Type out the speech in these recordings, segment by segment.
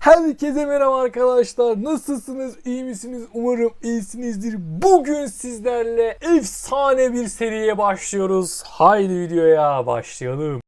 Herkese merhaba arkadaşlar. Nasılsınız? İyi misiniz? Umarım iyisinizdir. Bugün sizlerle efsane bir seriye başlıyoruz. Haydi videoya başlayalım.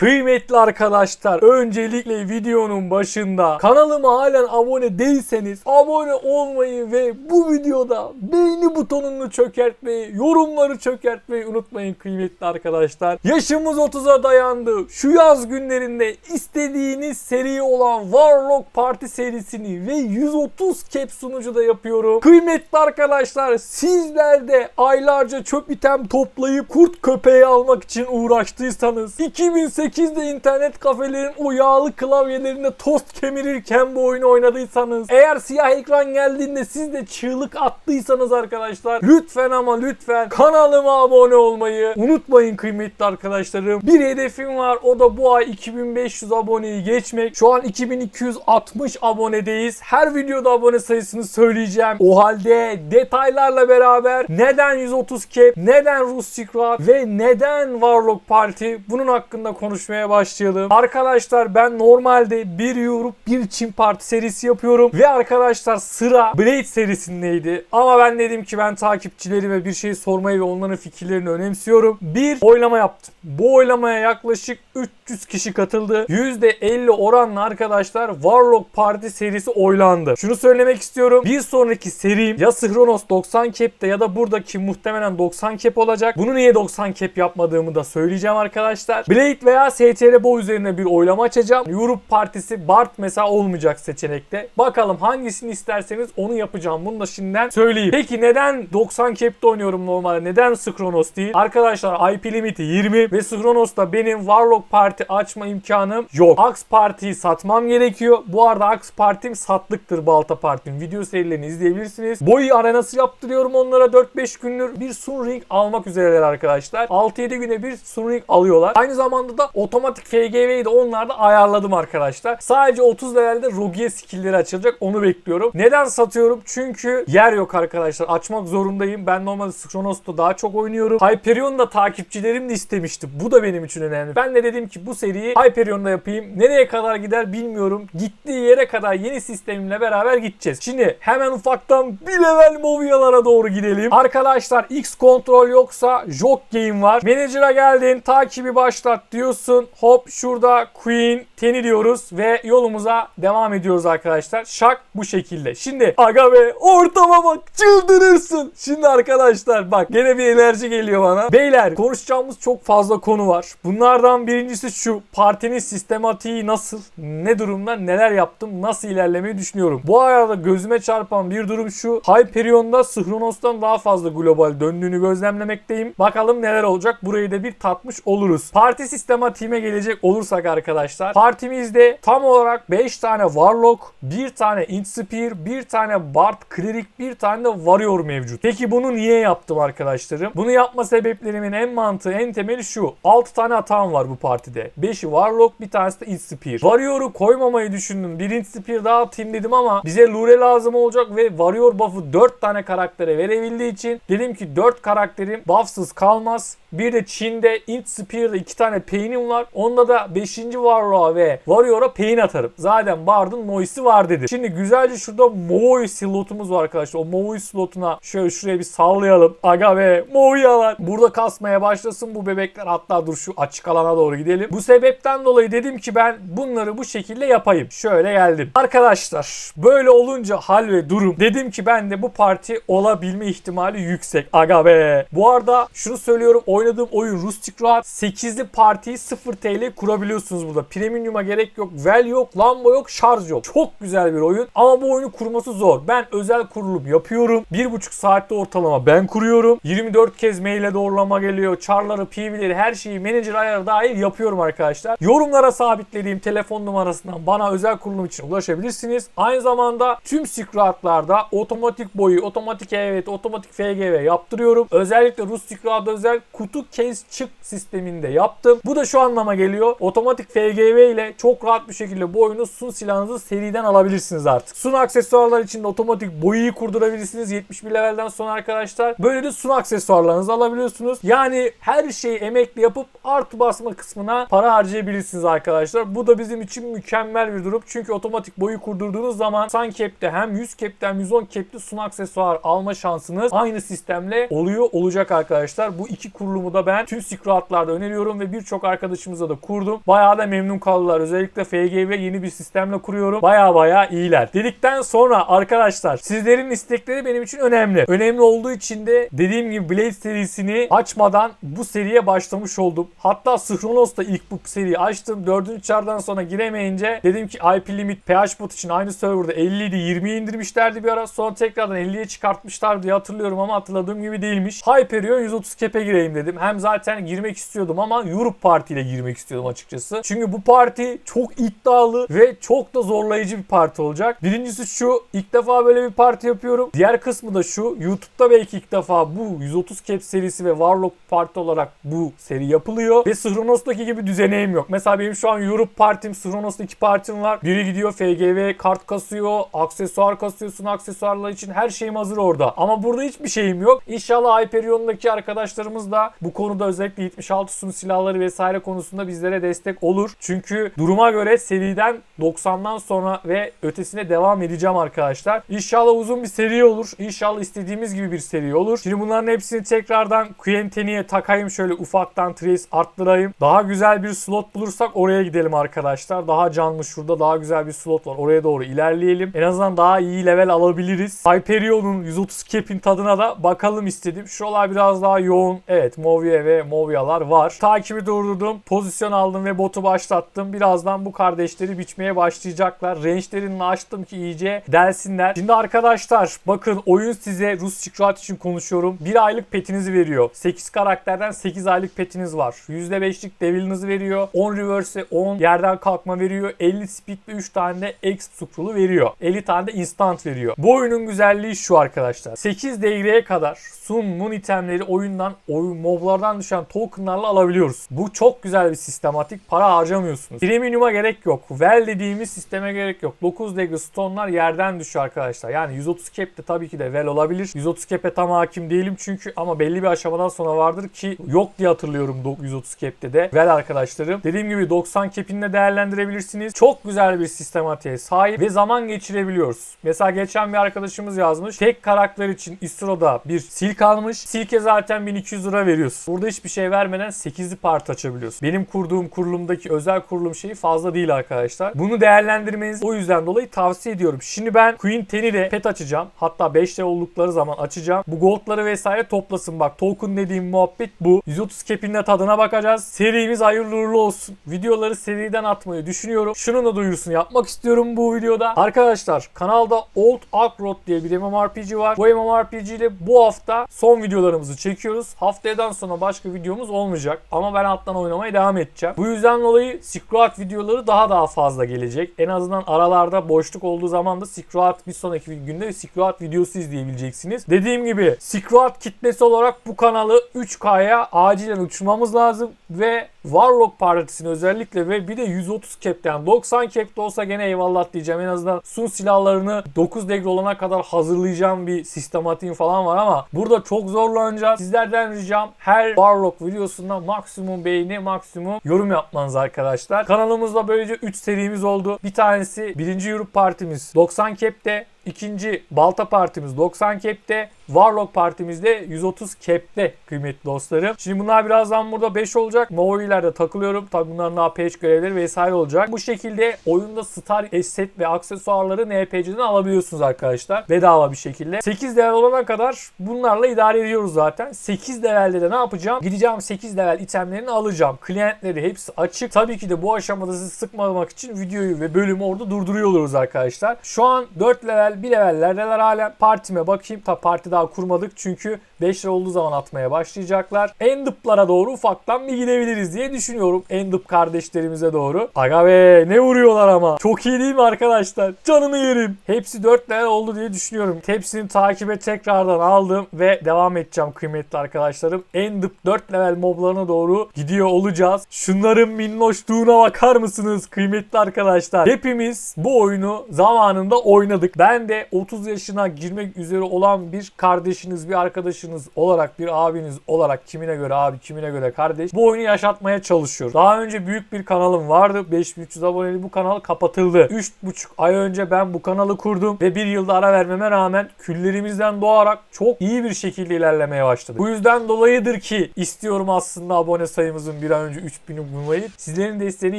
Kıymetli arkadaşlar, öncelikle videonun başında kanalıma halen abone değilseniz abone olmayı ve bu videoda beğeni butonunu çökertmeyi, yorumları çökertmeyi unutmayın kıymetli arkadaşlar. Yaşımız 30'a dayandı. Şu yaz günlerinde istediğiniz seri olan Warlock Party serisini ve 130 cap sunucu da yapıyorum. Kıymetli arkadaşlar, sizler de aylarca çöp item toplayıp kurt köpeği almak için uğraştıysanız 2008 8'de internet kafelerin o yağlı klavyelerinde tost kemirirken bu oyunu oynadıysanız eğer siyah ekran geldiğinde siz de çığlık attıysanız arkadaşlar lütfen ama lütfen kanalıma abone olmayı unutmayın kıymetli arkadaşlarım. Bir hedefim var o da bu ay 2500 aboneyi geçmek. Şu an 2260 abonedeyiz. Her videoda abone sayısını söyleyeceğim. O halde detaylarla beraber neden 130 cap, neden Rus Secret ve neden Warlock Party bunun hakkında konuşmaya başlayalım. Arkadaşlar ben normalde bir Europe bir Çin Parti serisi yapıyorum ve arkadaşlar sıra Blade serisindeydi. Ama ben dedim ki ben takipçilerime bir şey sormayı ve onların fikirlerini önemsiyorum. Bir oylama yaptım. Bu oylamaya yaklaşık 300 kişi katıldı. %50 oranla arkadaşlar Warlock Party serisi oylandı. Şunu söylemek istiyorum. Bir sonraki serim ya Synchronos 90 cap'te ya da buradaki muhtemelen 90 cap olacak. Bunu niye 90 cap yapmadığımı da söyleyeceğim arkadaşlar. Blade veya STR Bo üzerine bir oylama açacağım. Europe Partisi Bart mesela olmayacak seçenekte. Bakalım hangisini isterseniz onu yapacağım. Bunu da şimdiden söyleyeyim. Peki neden 90 cap'te oynuyorum normalde? Neden Synchronos değil? Arkadaşlar IP limiti 20 ve Synchronos'ta benim Warlock Parti açma imkanım yok. Axe Parti'yi satmam gerekiyor. Bu arada Axe Parti'm satlıktır Balta Parti'm. Video serilerini izleyebilirsiniz. Boyu arenası yaptırıyorum onlara 4-5 gündür. Bir Sun Ring almak üzereler arkadaşlar. 6-7 güne bir Sun Ring alıyorlar. Aynı zamanda da otomatik FGV'yi de onlarda ayarladım arkadaşlar. Sadece 30 levelde Rogue skill'leri açılacak. Onu bekliyorum. Neden satıyorum? Çünkü yer yok arkadaşlar. Açmak zorundayım. Ben normalde Skronos'ta daha çok oynuyorum. Hyperion'da da takipçilerim de istemişti. Bu da benim için önemli. Ben de dedim ki bu seriyi Hyperion'da yapayım. Nereye kadar gider bilmiyorum. Gittiği yere kadar yeni sistemimle beraber gideceğiz. Şimdi hemen ufaktan bir level moviyalara doğru gidelim. Arkadaşlar X kontrol yoksa Jok Game var. Manager'a geldin. Takibi başlat diyorsun. Hop şurada Queen Ten'i diyoruz ve yolumuza devam ediyoruz arkadaşlar. Şak bu şekilde. Şimdi aga be ortama bak çıldırırsın. Şimdi arkadaşlar bak gene bir enerji geliyor bana. Beyler konuşacağımız çok fazla konu var. Bunlardan birincisi şu partinin sistematiği nasıl? Ne durumda? Neler yaptım? Nasıl ilerlemeyi düşünüyorum? Bu arada gözüme çarpan bir durum şu. Hyperion'da Synchronos'tan daha fazla global döndüğünü gözlemlemekteyim. Bakalım neler olacak? Burayı da bir tatmış oluruz. Parti sistematiğime gelecek olursak arkadaşlar. Partimizde tam olarak 5 tane Warlock, 1 tane Inspire, 1 tane Bard, Cleric, 1 tane de Warrior mevcut. Peki bunu niye yaptım arkadaşlarım? Bunu yapma sebeplerimin en mantığı, en temeli şu. 6 tane hatam var bu partide. 5'i Warlock, bir tanesi de Inspire. Warrior'u koymamayı düşündüm. Bir Inspire daha atayım dedim ama bize Lure lazım olacak ve Warrior buff'ı 4 tane karaktere verebildiği için dedim ki 4 karakterim buffsız kalmaz. Bir de Çin'de Int Spear'da 2 tane Pain'im var. Onda da 5. Warlock'a ve Warrior'a Pain atarım. Zaten Bard'ın Mois'i var dedi. Şimdi güzelce şurada Mooi slotumuz var arkadaşlar. O Mooi slotuna şöyle şuraya bir sallayalım. Aga be Mooi'yalar. Burada kasmaya başlasın bu bebekler. Hatta dur şu açık alana doğru gidelim. Bu sebepten dolayı dedim ki ben bunları bu şekilde yapayım. Şöyle geldim. Arkadaşlar böyle olunca hal ve durum. Dedim ki ben de bu parti olabilme ihtimali yüksek. Aga be. Bu arada şunu söylüyorum. Oynadığım oyun Rustic Rahat 8'li partiyi 0 TL kurabiliyorsunuz burada. Premium'a gerek yok. Vel yok. Lamba yok. Şarj yok. Çok güzel bir oyun. Ama bu oyunu kurması zor. Ben özel kurulum yapıyorum. 1,5 saatte ortalama ben kuruyorum. 24 kez maile doğrulama geliyor. Char'ları, PV'leri her şeyi manager ayarı dahil yapıyorum arkadaşlar. Yorumlara sabitlediğim telefon numarasından bana özel kurulum için ulaşabilirsiniz. Aynı zamanda tüm Secret'larda otomatik boyu, otomatik evet, otomatik FGV yaptırıyorum. Özellikle Rus Secret'da özel kutu case çık sisteminde yaptım. Bu da şu anlama geliyor. Otomatik FGV ile çok rahat bir şekilde bu oyunu Sun silahınızı seriden alabilirsiniz artık. Sun aksesuarlar için de otomatik boyayı kurdurabilirsiniz 71 levelden sonra arkadaşlar. Böyle de Sun aksesuarlarınızı alabiliyorsunuz. Yani her şeyi emekli yapıp artı basma kısmına para harcayabilirsiniz arkadaşlar. Bu da bizim için mükemmel bir durum. Çünkü otomatik boyu kurdurduğunuz zaman Sun Cap'te hem 100 Cap'te hem 110 Cap'te Sun aksesuar alma şansınız aynı sistemle oluyor olacak arkadaşlar. Bu iki kurulumu da ben tüm Secret'larda öneriyorum ve birçok arkadaşımıza da kurdum. Bayağı da memnun kaldılar. Özellikle FGV yeni bir sistemle kuruyorum. Bayağı bayağı iyiler. Dedikten sonra arkadaşlar sizlerin istekleri benim için önemli. Önemli olduğu için de dediğim gibi Blade serisini açmadan bu seriye başlamış oldum. Hatta Synchronos'ta ilk bu seriyi açtım. 4. çardan sonra giremeyince dedim ki IP limit PH bot için aynı serverda 50 idi 20'ye indirmişlerdi bir ara. Sonra tekrardan 50'ye çıkartmışlar diye hatırlıyorum ama hatırladığım gibi değilmiş. Hyperion 130 cap'e gireyim dedim. Hem zaten girmek istiyordum ama Europe Party ile girmek istiyordum açıkçası. Çünkü bu parti çok iddialı ve çok da zorlayıcı bir parti olacak. Birincisi şu ilk defa böyle bir parti yapıyorum. Diğer kısmı da şu YouTube'da belki ilk defa bu 130 cap serisi ve Warlock Parti olarak bu seri yapılıyor. Ve Synchronos'taki gibi düzeneğim yok. Mesela benim şu an Europe partim, Synchronos'ta iki partim var. Biri gidiyor FGV kart kasıyor, aksesuar kasıyorsun aksesuarlar için her şeyim hazır orada. Ama burada hiçbir şeyim yok. İnşallah Hyperion'daki arkadaşlarımız da bu konuda özellikle 76 sun silahları vesaire konusunda bizlere destek olur. Çünkü duruma göre seriden 90'dan sonra ve ötesine devam edeceğim arkadaşlar. İnşallah uzun bir seri olur. İnşallah istediğimiz gibi bir seri olur. Şimdi bunların hepsini tekrardan Quenteni'ye takayım şöyle ufaktan trace arttırayım. Daha güzel bir slot bulursak oraya gidelim arkadaşlar. Daha canlı şurada daha güzel bir slot var. Oraya doğru ilerleyelim. En azından daha iyi level alabiliriz. Hyperion'un 130 cap'in tadına da bakalım istedim. Şuralar biraz daha yoğun. Evet Movie ve Movia'lar var. Takibi durdurdum. Pozisyon aldım ve botu başlattım. Birazdan bu kardeşleri biçmeye başlayacaklar. Range'lerini açtım ki iyice delsinler. Şimdi arkadaşlar bakın oyun size Rus Secret için konuşuyorum. Bir aylık petinizi veriyor. 8 karakterden 8 aylık petiniz var. %5'lik devilinizi veriyor. 10 reverse 10 yerden kalkma veriyor. 50 speed ve 3 tane de X scroll'u veriyor. 50 tane de instant veriyor. Bu oyunun güzelliği şu arkadaşlar. 8 degreye kadar Sun Moon itemleri oyundan, oyun moblardan düşen tokenlarla alabiliyoruz. Bu çok güzel bir sistematik. Para harcamıyorsunuz. Premium'a gerek yok. Well dediğimiz sisteme gerek yok. 9 degre stone'lar yerden düşüyor arkadaşlar. Yani 130 cap de tabii ki de well olabilir. 130 cap'e tam hakim değilim çünkü ama belli bir aşamadan sonra vardır ki yok diye hatırlıyorum 130 cap'te de. Well arkadaşlarım. Dediğim gibi 90 cap'ini de değerlendirebilirsiniz. Çok güzel bir sistematiğe sahip ve zaman geçirebiliyoruz. Mesela geçen bir arkadaşımız yazmış. Tek karakter için Istro'da bir silk almış. Silke zaten 1200 lira veriyorsun. Burada hiçbir şey vermeden 8'li part açabiliyorsun. Benim kurduğum kurulumdaki özel kurulum şeyi fazla değil arkadaşlar. Bunu değerlendirmenizi o yüzden dolayı tavsiye ediyorum. Şimdi ben Queen 10'i de pet açacağım. Hatta 5 de oldukları zaman açacağım. Bu goldları vesaire toplasın. Bak token dediğim muhabbet bu. 130 cap'in tadına bakacağız. Serimiz hayırlı uğurlu olsun. Videoları seriden atmayı düşünüyorum. Şunun da duyurusunu yapmak istiyorum bu videoda. Arkadaşlar kanalda Old Ark diye bir MMORPG var. Bu MMORPG ile bu hafta son videolarımızı çekiyoruz. Haftadan sonra başka videomuz olmayacak. Ama ben alttan oynamaya devam edeceğim. Bu yüzden dolayı Secret videoları daha daha fazla gelecek. En azından aralarda boşluk olduğu zaman da Secret bir sonraki günde bir Secret videosu izleyebileceksiniz. Dediğim gibi Secret kitlesi olarak bu kanalı 3K'ya acilen uçurmamız lazım ve Warlock partisini özellikle ve bir de 130 cap'ten 90 cap'te olsa gene eyvallah diyeceğim. En azından sun silahlarını 9 degre olana kadar hazırlayacağım bir sistematiğim falan var ama burada çok zorlanacağız. Sizlerden ricam her Warlock videosunda maksimum beğeni, maksimum yorum yapmanız arkadaşlar. Kanalımızda böylece 3 serimiz oldu. Bir tanesi 1. Europe partimiz 90 cap'te. İkinci Balta partimiz 90 cap'te. Warlock partimizde 130 cap'te kıymetli dostlarım. Şimdi bunlar birazdan burada 5 olacak. Maori'lerde takılıyorum. Tabi bunların APH görevleri vesaire olacak. Bu şekilde oyunda star set ve aksesuarları NPC'den alabiliyorsunuz arkadaşlar. Bedava bir şekilde. 8 level olana kadar bunlarla idare ediyoruz zaten. 8 levelde de ne yapacağım? Gideceğim 8 level itemlerini alacağım. Klientleri hepsi açık. Tabii ki de bu aşamada sizi sıkmamak için videoyu ve bölümü orada durduruyor oluruz arkadaşlar. Şu an 4 level Bir levellerdeler hala. Partime bakayım. Ta parti daha kurmadık çünkü 5 lira olduğu zaman atmaya başlayacaklar. Endup'lara doğru ufaktan bir gidebiliriz diye düşünüyorum. Endup kardeşlerimize doğru. Aga be ne vuruyorlar ama. Çok iyi değil mi arkadaşlar? Canını yerim. Hepsi 4 level oldu diye düşünüyorum. Hepsini takibe tekrardan aldım ve devam edeceğim kıymetli arkadaşlarım. Endup 4 level moblarına doğru gidiyor olacağız. Şunların minnoşluğuna bakar mısınız kıymetli arkadaşlar? Hepimiz bu oyunu zamanında oynadık. Ben de 30 yaşına girmek üzere olan bir kardeşiniz, bir arkadaşınız olarak, bir abiniz olarak kimine göre abi, kimine göre kardeş bu oyunu yaşatmaya çalışıyorum. Daha önce büyük bir kanalım vardı. 5300 aboneli bu kanal kapatıldı. 3,5 ay önce ben bu kanalı kurdum ve bir yılda ara vermeme rağmen küllerimizden doğarak çok iyi bir şekilde ilerlemeye başladık. Bu yüzden dolayıdır ki istiyorum aslında abone sayımızın bir an önce 3000'i bulmayı. Sizlerin desteğine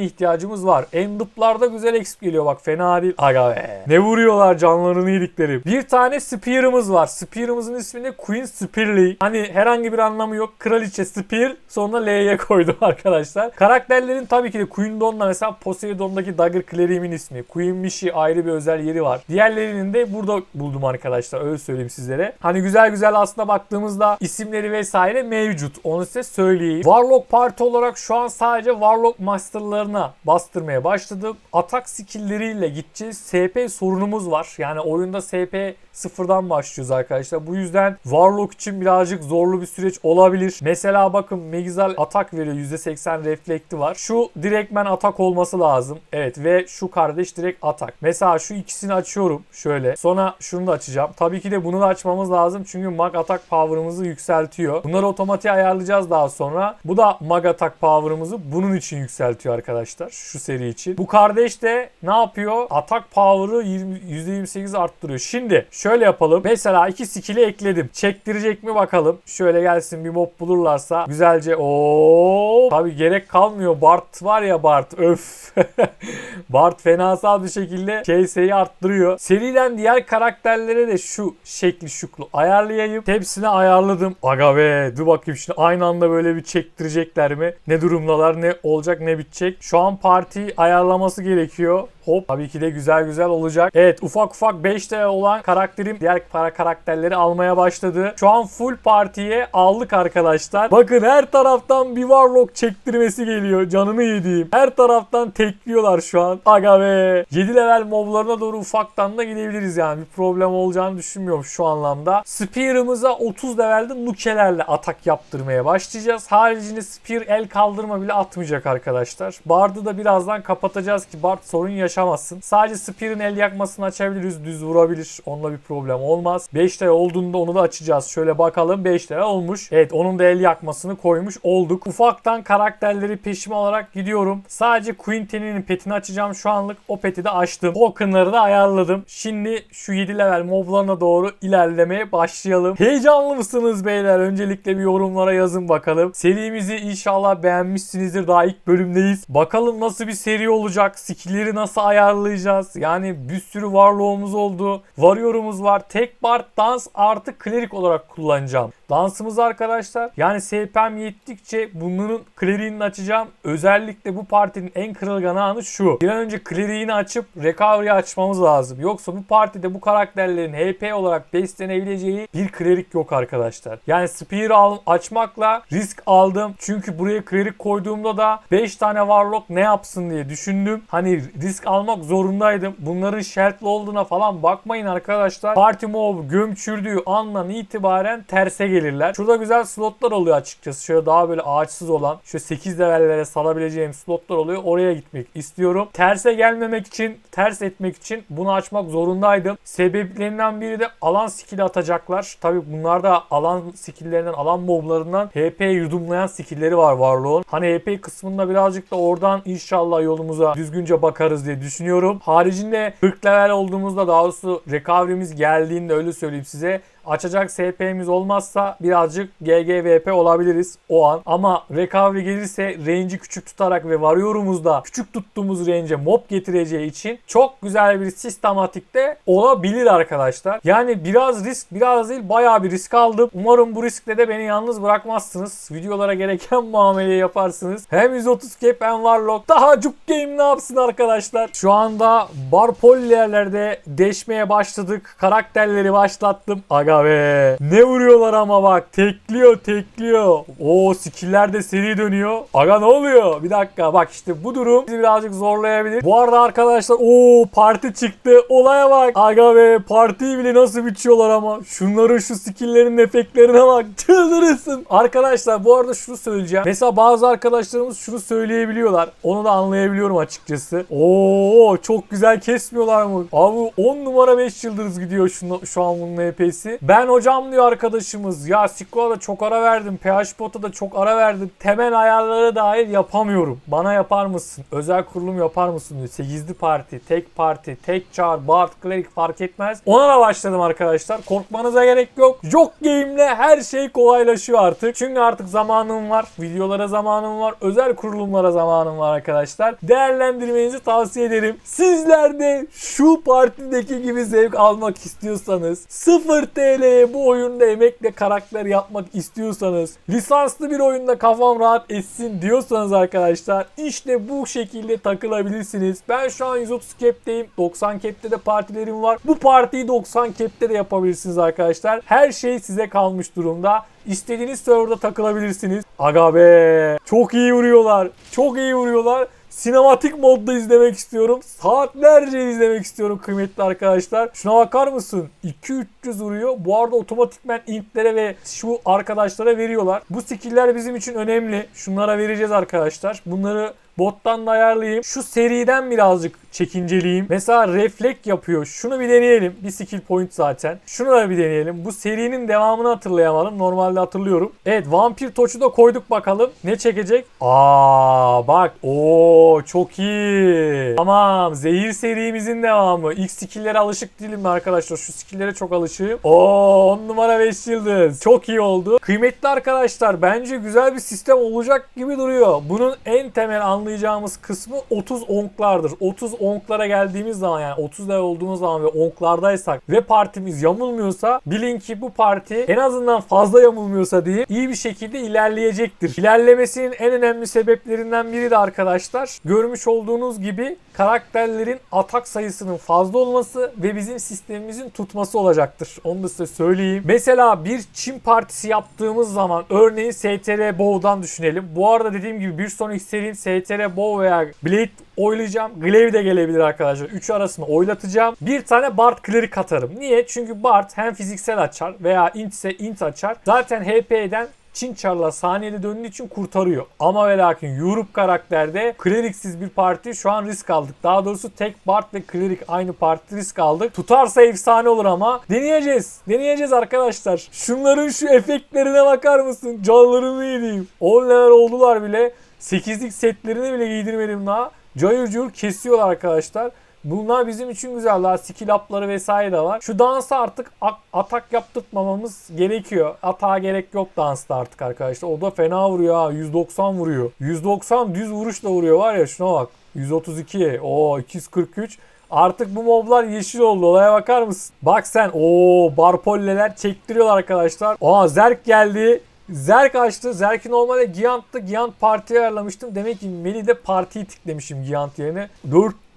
ihtiyacımız var. Endup'larda güzel exp geliyor bak fena değil. Aga be. Ne vuruyorlar canlarını yedikleri. Bir tane Spear'ımız var. Spear'ımızın ismi de Queen Spearly. Hani herhangi bir anlamı yok. Kraliçe Spear sonra L'ye koydum arkadaşlar. Karakterlerin tabii ki de Queen Dawn'la mesela Poseidon'daki Dagger Cleric'imin ismi. Queen Mishi ayrı bir özel yeri var. Diğerlerinin de burada buldum arkadaşlar. Öyle söyleyeyim sizlere. Hani güzel güzel aslında baktığımızda isimleri vesaire mevcut. Onu size söyleyeyim. Warlock Parti olarak şu an sadece Warlock Master'larına bastırmaya başladım. Atak skill'leriyle gideceğiz. SP sorunumuz var. Yani oyunda SP sıfırdan başlıyoruz arkadaşlar. Bu yüzden Warlock için birazcık zorlu bir süreç olabilir. Mesela bakın Megizal atak veriyor. %80 reflekti var. Şu direktmen atak olması lazım. Evet ve şu kardeş direkt atak. Mesela şu ikisini açıyorum. Şöyle. Sonra şunu da açacağım. Tabii ki de bunu da açmamız lazım. Çünkü mag atak power'ımızı yükseltiyor. Bunları otomatiğe ayarlayacağız daha sonra. Bu da mag atak power'ımızı bunun için yükseltiyor arkadaşlar. Şu seri için. Bu kardeş de ne yapıyor? Atak power'ı 20 %28 arttırıyor. Şimdi şöyle yapalım. Mesela iki skill'i ekledim. Çektirecek mi bakalım. Şöyle gelsin bir mob bulurlarsa güzelce o Tabii gerek kalmıyor. Bart var ya Bart. Öf. Bart fenasal bir şekilde KS'yi arttırıyor. Seriden diğer karakterlere de şu şekli şuklu ayarlayayım. Hepsini ayarladım. Aga be dur bakayım şimdi aynı anda böyle bir çektirecekler mi? Ne durumdalar ne olacak ne bitecek. Şu an parti ayarlaması gerekiyor. Hop tabii ki de güzel güzel olacak. Evet ufak ufak 5 tane olan karakterim diğer para karakterleri almaya başladı. Şu an full partiye aldık arkadaşlar. Bakın her taraftan bir Warlock çektirmesi geliyor. Canını yediğim. Her taraftan tekliyorlar şu an. Aga be. 7 level moblarına doğru ufaktan da gidebiliriz yani. Bir problem olacağını düşünmüyorum şu anlamda. Spear'ımıza 30 levelde nukelerle atak yaptırmaya başlayacağız. Haricinde Spear el kaldırma bile atmayacak arkadaşlar. Bard'ı da birazdan kapatacağız ki Bard sorun yaşamasın. Sadece Spear'ın el yakmasını açabiliriz. Düz vurabilir. Onunla bir problem olmaz. 5 lira olduğunda onu da açacağız. Şöyle bakalım 5 lira olmuş. Evet onun da el yakmasını koymuş olduk. Ufaktan karakterleri peşime alarak gidiyorum. Sadece Quinten'in petini açacağım şu anlık. O peti de açtım. Token'ları da ayarladım. Şimdi şu 7 level moblarına doğru ilerlemeye başlayalım. Heyecanlı mısınız beyler? Öncelikle bir yorumlara yazın bakalım. Serimizi inşallah beğenmişsinizdir. Daha ilk bölümdeyiz. Bakalım nasıl bir seri olacak. Skill'leri nasıl ayarlayacağız? Yani bir sürü warlock'umuz oldu. Warrior'umuz var. Tek bar dans artı klerik olarak kullanacağım. Dansımız arkadaşlar. Yani SPM yettikçe bunların kleriğini açacağım. Özellikle bu partinin en kırılgan anı şu. Bir an önce kleriğini açıp recovery açmamız lazım. Yoksa bu partide bu karakterlerin HP olarak beslenebileceği bir klerik yok arkadaşlar. Yani Spear al açmakla risk aldım. Çünkü buraya klerik koyduğumda da 5 tane Warlock ne yapsın diye düşündüm. Hani risk almak zorundaydım. Bunların şertli olduğuna falan bakmayın arkadaşlar. Parti mob gömçürdüğü andan itibaren terse gelirler. Şurada güzel slotlar oluyor açıkçası. Şöyle daha böyle ağaçsız olan, şöyle 8 levellere salabileceğim slotlar oluyor. Oraya gitmek istiyorum. Terse gelmemek için, ters etmek için bunu açmak zorundaydım. Sebeplerinden biri de alan skill'i atacaklar. Tabi bunlar da alan skill'lerinden, alan moblarından HP yudumlayan skill'leri var Warlock'un. Hani HP kısmında birazcık da oradan inşallah yolumuza düzgünce bakarız diye düşünüyorum. Haricinde 40 level olduğumuzda daha doğrusu recovery'miz geldiğinde öyle söyleyeyim size Açacak SP'miz olmazsa birazcık GGVP olabiliriz o an. Ama recovery gelirse range'i küçük tutarak ve varıyorumuzda küçük tuttuğumuz range'e mob getireceği için çok güzel bir sistematikte olabilir arkadaşlar. Yani biraz risk biraz değil bayağı bir risk aldım. Umarım bu riskle de beni yalnız bırakmazsınız. Videolara gereken muameleyi yaparsınız. Hem 130 cap hem Warlock. Daha cuk game ne yapsın arkadaşlar? Şu anda Barpol yerlerde deşmeye başladık. Karakterleri başlattım. Aga be. Ne vuruyorlar ama bak. Tekliyor tekliyor. O skiller de seri dönüyor. Aga ne oluyor? Bir dakika bak işte bu durum bizi birazcık zorlayabilir. Bu arada arkadaşlar o parti çıktı. Olaya bak. Aga be partiyi bile nasıl biçiyorlar ama. Şunların şu skilllerin efektlerine bak. Çıldırırsın. Arkadaşlar bu arada şunu söyleyeceğim. Mesela bazı arkadaşlarımız şunu söyleyebiliyorlar. Onu da anlayabiliyorum açıkçası. Oo çok güzel kesmiyorlar mı? Abi 10 numara 5 yıldız gidiyor şu, şu an bunun EP'si. Ben hocam diyor arkadaşımız. Ya Sikko'ya da çok ara verdim. PH Bot'a da çok ara verdim. Temel ayarları dahil yapamıyorum. Bana yapar mısın? Özel kurulum yapar mısın diyor. 8'li parti, tek parti, tek çağır, Bart, Cleric fark etmez. Ona da başladım arkadaşlar. Korkmanıza gerek yok. Yok game'le her şey kolaylaşıyor artık. Çünkü artık zamanım var. Videolara zamanım var. Özel kurulumlara zamanım var arkadaşlar. Değerlendirmenizi tavsiye ederim. Sizler de şu partideki gibi zevk almak istiyorsanız 0 TL'ye bu oyunda emekle karakter yapmak istiyorsanız lisanslı bir oyunda kafam rahat etsin diyorsanız arkadaşlar işte bu şekilde takılabilirsiniz. Ben şu an 130 cap'teyim. 90 cap'te de partilerim var. Bu partiyi 90 cap'te de yapabilirsiniz arkadaşlar. Her şey size kalmış durumda. İstediğiniz serverda takılabilirsiniz. Aga be. Çok iyi vuruyorlar. Çok iyi vuruyorlar. Sinematik modda izlemek istiyorum. Saatlerce izlemek istiyorum kıymetli arkadaşlar. Şuna bakar mısın? 2-300 vuruyor. Bu arada otomatikmen intlere ve şu arkadaşlara veriyorlar. Bu skill'ler bizim için önemli. Şunlara vereceğiz arkadaşlar. Bunları bottan da ayarlayayım. Şu seriden birazcık çekinceliyim. Mesela reflek yapıyor. Şunu bir deneyelim. Bir skill point zaten. Şunu da bir deneyelim. Bu serinin devamını hatırlayamadım. Normalde hatırlıyorum. Evet vampir toçu da koyduk bakalım. Ne çekecek? Aa bak. Oo çok iyi. Tamam. Zehir serimizin devamı. İlk skill'lere alışık değilim arkadaşlar. Şu skill'lere çok alışığım. Oo 10 numara 5 yıldız. Çok iyi oldu. Kıymetli arkadaşlar bence güzel bir sistem olacak gibi duruyor. Bunun en temel anlayacağımız kısmı 30 onklardır. 30 onklara geldiğimiz zaman yani 30 level olduğumuz zaman ve onklardaysak ve partimiz yamulmuyorsa bilin ki bu parti en azından fazla yamulmuyorsa diye iyi bir şekilde ilerleyecektir. İlerlemesinin en önemli sebeplerinden biri de arkadaşlar görmüş olduğunuz gibi karakterlerin atak sayısının fazla olması ve bizim sistemimizin tutması olacaktır. Onu da size söyleyeyim. Mesela bir Çin partisi yaptığımız zaman örneğin STR Bow'dan düşünelim. Bu arada dediğim gibi bir sonraki serim STR Bow veya Blade oylayacağım. Glaive de gelebilir arkadaşlar. Üçü arasında oylatacağım. Bir tane Bard Cleric atarım. Niye? Çünkü Bard hem fiziksel açar veya int ise int açar. Zaten HP'den Çin Çar'la saniyede döndüğü için kurtarıyor. Ama ve lakin Europe karakterde kleriksiz bir parti şu an risk aldık. Daha doğrusu tek Bard ve klerik aynı parti risk aldık. Tutarsa efsane olur ama deneyeceğiz. Deneyeceğiz arkadaşlar. Şunların şu efektlerine bakar mısın? Canlarını yediğim. 10 level oldular bile. 8'lik setlerini bile giydirmedim daha. Cayır cayır kesiyorlar arkadaşlar. Bunlar bizim için güzel. Daha skill up'ları vesaire de var. Şu dansa artık atak yaptırtmamamız gerekiyor. Atağa gerek yok dansta artık arkadaşlar. O da fena vuruyor ha. 190 vuruyor. 190 düz vuruşla vuruyor var ya şuna bak. 132. o 243. Artık bu moblar yeşil oldu. Olaya bakar mısın? Bak sen. o barpolleler çektiriyorlar arkadaşlar. Aa Zerk geldi. Zerk açtı. Zerk'i normalde Giant'tı. Giant partiye ayarlamıştım. Demek ki Meli'de partiyi tiklemişim Giant yerine.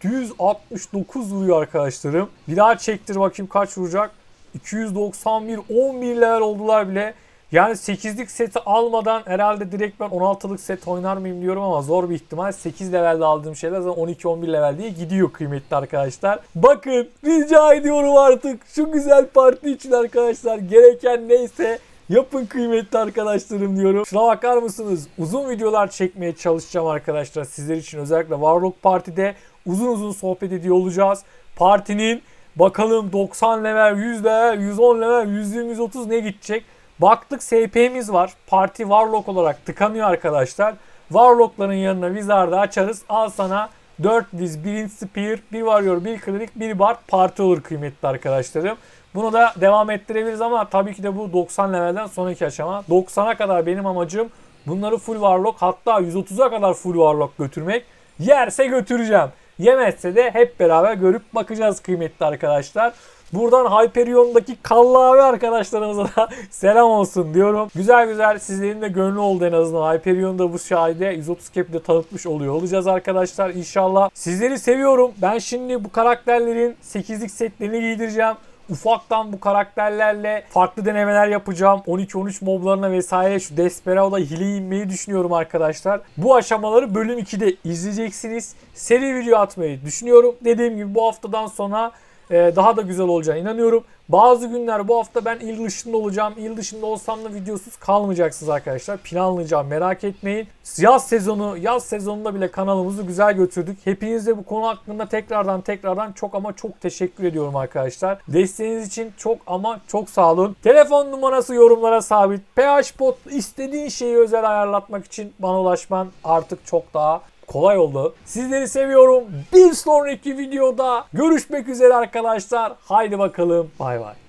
469 vuruyor arkadaşlarım. Bir daha çektir bakayım kaç vuracak. 291, 11 level oldular bile. Yani 8'lik seti almadan herhalde direkt ben 16'lık set oynar mıyım diyorum ama zor bir ihtimal. 8 levelde aldığım şeyler zaten 12-11 level diye gidiyor kıymetli arkadaşlar. Bakın rica ediyorum artık şu güzel parti için arkadaşlar gereken neyse Yapın kıymetli arkadaşlarım diyorum. Şuna bakar mısınız? Uzun videolar çekmeye çalışacağım arkadaşlar. Sizler için özellikle Warlock Parti'de uzun uzun sohbet ediyor olacağız. Partinin bakalım 90 level, 100 level, 110 level, 120, 130 ne gidecek? Baktık SP'miz var. Parti Warlock olarak tıkanıyor arkadaşlar. Warlock'ların yanına Wizard'ı açarız. Al sana 4 diz, 1 spear, 1 warrior, 1 klinik, 1 bard parti olur kıymetli arkadaşlarım. Bunu da devam ettirebiliriz ama tabii ki de bu 90 levelden sonraki aşama. 90'a kadar benim amacım bunları full warlock hatta 130'a kadar full warlock götürmek. Yerse götüreceğim. Yemezse de hep beraber görüp bakacağız kıymetli arkadaşlar. Buradan Hyperion'daki kallavi arkadaşlarımıza da selam olsun diyorum. Güzel güzel sizlerin de gönlü oldu en azından. Hyperion'da bu şahide 130 cap'de tanıtmış oluyor olacağız arkadaşlar inşallah. Sizleri seviyorum. Ben şimdi bu karakterlerin 8'lik setlerini giydireceğim. Ufaktan bu karakterlerle farklı denemeler yapacağım. 12-13 moblarına vesaire şu Desperado'da hile inmeyi düşünüyorum arkadaşlar. Bu aşamaları bölüm 2'de izleyeceksiniz. Seri video atmayı düşünüyorum. Dediğim gibi bu haftadan sonra daha da güzel olacağına inanıyorum. Bazı günler bu hafta ben il dışında olacağım. İl dışında olsam da videosuz kalmayacaksınız arkadaşlar. Planlayacağım merak etmeyin. Yaz sezonu, yaz sezonunda bile kanalımızı güzel götürdük. Hepinize bu konu hakkında tekrardan tekrardan çok ama çok teşekkür ediyorum arkadaşlar. Desteğiniz için çok ama çok sağ olun. Telefon numarası yorumlara sabit. PHPod istediğin şeyi özel ayarlatmak için bana ulaşman artık çok daha kolay oldu. Sizleri seviyorum. Bir sonraki videoda görüşmek üzere arkadaşlar. Haydi bakalım. Bay bay.